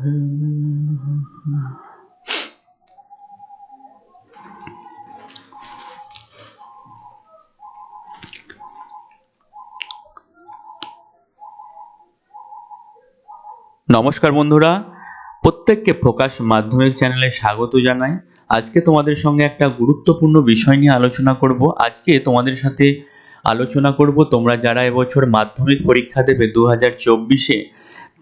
নমস্কার বন্ধুরা, প্রত্যেককে ফোকাস মাধ্যমিক চ্যানেলে স্বাগত জানাই। আজকে তোমাদের সঙ্গে একটা গুরুত্বপূর্ণ বিষয় নিয়ে আলোচনা করব। আজকে তোমাদের সাথে আলোচনা করব তোমরা যারা এবছর মাধ্যমিক পরীক্ষা দেবে দু হাজার চব্বিশে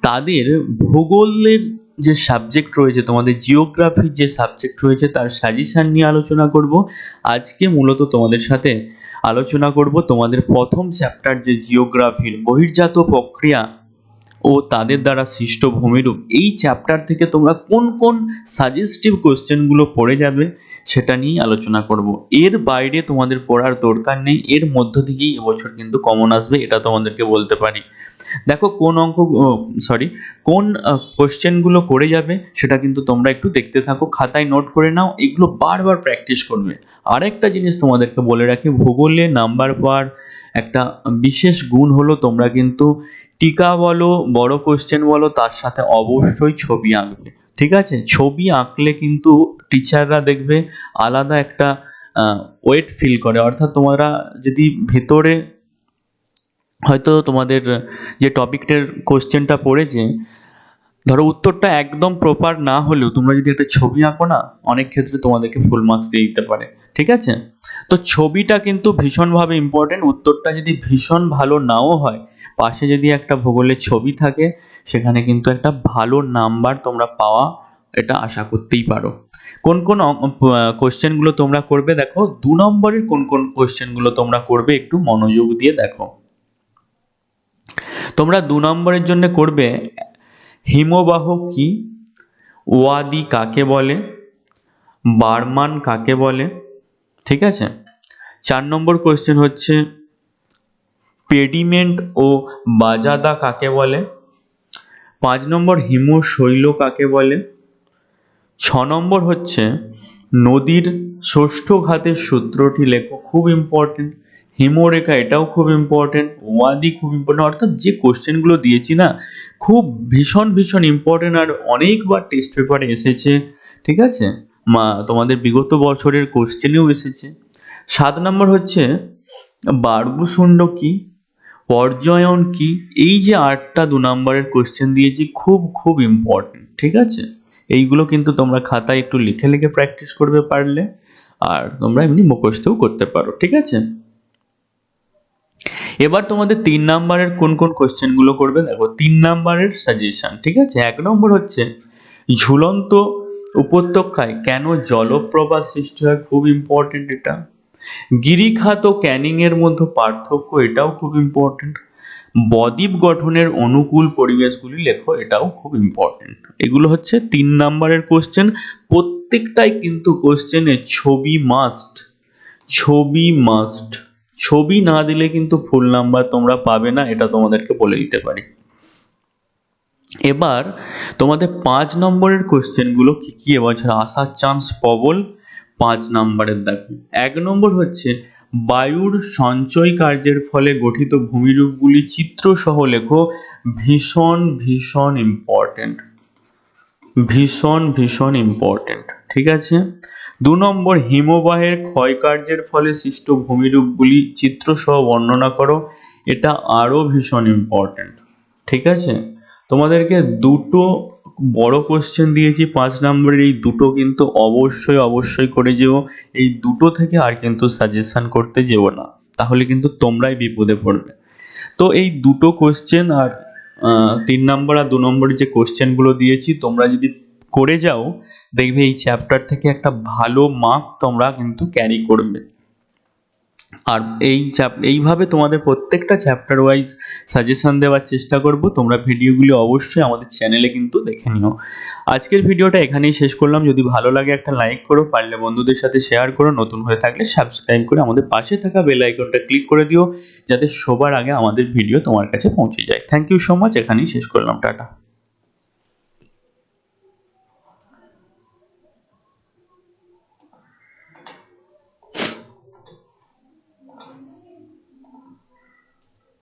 তাদের ভূগোলের যে সাবজেক্ট রয়েছে, তোমাদের জিওগ্রাফির যে সাবজেক্ট রয়েছে, তার সাজেশান নিয়ে আলোচনা করব। আজকে মূলত তোমাদের সাথে আলোচনা করব তোমাদের প্রথম চ্যাপ্টার যে জিওগ্রাফির বহির্জাত প্রক্রিয়া ও তাদের দ্বারা সৃষ্ট ভূমিরূপ। এই চ্যাপ্টার থেকে তোমরা কোন কোন সাজেস্টিভ কোশ্চেনগুলো পড়ে যাবে সেটা নিয়ে আলোচনা করব। এর বাইরে তোমাদের পড়ার দরকার নেই, এর মধ্য থেকেই এবছর কিন্তু কমন আসবে, এটা তোমাদেরকে বলতে পারি। দেখো কোন অঙ্ক সরি কোন কোশ্চেনগুলো করে যাবে সেটা কিন্তু তোমরা একটু দেখতে থাকো, খাতায় নোট করে নাও, এগুলো বারবার প্র্যাকটিস করবে। আরেকটা জিনিস তোমাদেরকে বলে রাখি, ভূগোলে নাম্বার পাওয়ার একটা বিশেষ গুণ হলো তোমরা কিন্তু টিকা বলো, বড় কোশ্চেন বলো, তার সাথে অবশ্যই ছবি আঁকবে। ঠিক আছে? ছবি আঁকলে কিন্তু টিচাররা দেখবে আলাদা একটা ওয়েট ফিল করে। অর্থাৎ তোমরা যদি ভেতরে হয়তো তোমাদের যে টপিকটার কোশ্চেনটা পড়েছে ধরো উত্তরটা একদম প্রপার না হলেও তোমরা যদি একটা ছবি আঁকো না, অনেক ক্ষেত্রে তোমাদেরকে ফুল মার্কস দিয়ে দিতে পারে, ঠিক আছে? তো ছবিটা কিন্তু ভীষণভাবে ইম্পর্টেন্ট উত্তরটা যদি ভীষণ ভালো নাও হয়, পাশে যদি একটা ভূগোলের ছবি থাকে, সেখানে কিন্তু একটা ভালো নাম্বার তোমরা পাওয়া, এটা আশা করতেই পারো। কোন কোন কোশ্চেনগুলো তোমরা করবে দেখো, দু নম্বরের কোন কোন কোশ্চেনগুলো তোমরা করবে একটু মনোযোগ দিয়ে দেখো। তোমরা দু নম্বরের জন্য করবে হিমবাহ কি? ওয়াদি কাকে বলে? বারমান কাকে বলে? ঠিক আছে? চার নম্বর কোশ্চেন হচ্ছে, পেডিমেন্ট ও বাজাদা কাকে বলে? পাঁচ নম্বর হিমশৈল কাকে বলে? ছ নম্বর হচ্ছে, নদীর ষষ্ঠ ঘাতের সূত্রটি লেখো, খুব ইম্পর্টেন্ট হিমরেখা, এটাও খুব ইম্পর্টেন্ট ওয়াদি খুব ইম্পর্টেন্ট অর্থাৎ যে কোশ্চেনগুলো দিয়েছি না, খুব ভীষণ ভীষণ ইম্পর্টেন্ট আর অনেকবার টেস্ট পেপারে এসেছে, ঠিক আছে? মা, তোমাদের বিগত বছরের কোশ্চেনেও এসেছে। সাত নম্বর হচ্ছে বার্গুসুণ্ড কি? পর্যয়ন কি? এই যে আটটা দু নম্বরের কোশ্চেন দিয়েছি, খুব খুব ইম্পর্টেন্ট ঠিক আছে? এইগুলো কিন্তু তোমরা খাতায় একটু লিখে লিখে প্র্যাকটিস করবে পারলে, আর তোমরা এমনি মুখস্থও করতে পারো, ঠিক আছে? এবার তোমাদের তিন নাম্বারের কোন কোন কোশ্চেনগুলো করবে? দেখো, তিন নাম্বারের সাজেশন ঠিক আছে? এক নম্বর হচ্ছে, ঝুলন্ত উপত্যকায় কেন জলপ্রপাত সৃষ্টি হয়? খুব ইম্পর্টেন্ট এটা। গিরিখাত ও ক্যানিংয়ের মধ্যে পার্থক্য এটাও খুব ইম্পর্টেন্ট বদ্বীপ গঠনের অনুকূল পরিবেশগুলি লেখো, এটাও খুব ইম্পর্টেন্ট এগুলো হচ্ছে তিন নাম্বারের কোশ্চেন প্রত্যেকটাই কিন্তু কোশ্চেনে ছবি মাস্ট ছবি মাস্ট ছবি না দিলে কিন্তু ফুল নাম্বার তোমরা পাবে না, এটা তোমাদেরকে বলে দিতে পারি। এবার তোমাদের পাঁচ নম্বরের কোশ্চেনগুলো কী কী? এবছর আসার চান্স প্রবল পাঁচ নম্বরের দেখো। এক নম্বর হচ্ছে, বায়ুর সঞ্চয় কার্যের ফলে গঠিত ভূমিরূপগুলি চিত্রসহ লেখো, ভীষণ ভীষণ ইম্পর্টেন্ট ভীষণ ভীষণ ইম্পর্টেন্ট ঠিক আছে? দু নম্বর হিমবাহের ক্ষয়কার্যের ফলে সৃষ্ট ভূমিরূপগুলি চিত্রসহ বর্ণনা করো। এটা আরও ভীষণ ইম্পর্টেন্ট ঠিক আছে? তোমাদেরকে দুটো বড় কোশ্চেন দিয়েছি। পাঁচ নম্বরের এই দুটো কিন্তু অবশ্যই অবশ্যই করে যেও। এই দুটো থেকে আর কিন্তু সাজেশান করতে যেও না। তাহলে কিন্তু তোমরাই বিপদে পড়বে। তো এই দুটো কোশ্চেন আর তিন নম্বর আর দু নম্বরের যে কোশ্চেনগুলো দিয়েছি, তোমরা যদি করে যাও, দেখবে এই চ্যাপ্টার থেকে একটা ভালো মার্ক তোমরা কিন্তু ক্যারি করবে। আর এই চ্যাপ এইভাবে তোমাদের প্রত্যেকটা চ্যাপ্টার ওয়াইজ সাজেশন দেওয়ার চেষ্টা করব। তোমরা ভিডিওগুলি অবশ্যই আমাদের চ্যানেলে কিন্তু দেখে নিও। আজকের ভিডিওটা এখানেই শেষ করলাম। যদি ভালো লাগে একটা লাইক করো, পারলে বন্ধুদের সাথে শেয়ার করো। নতুন হয়ে থাকলে সাবস্ক্রাইব করে আমাদের পাশে থাকা বেল আইকনটা ক্লিক করে দিও, যাতে সবার আগে আমাদের ভিডিও তোমার কাছে পৌঁছে যায়। থ্যাংক ইউ সো মাচ এখানেই শেষ করলাম। টাটা।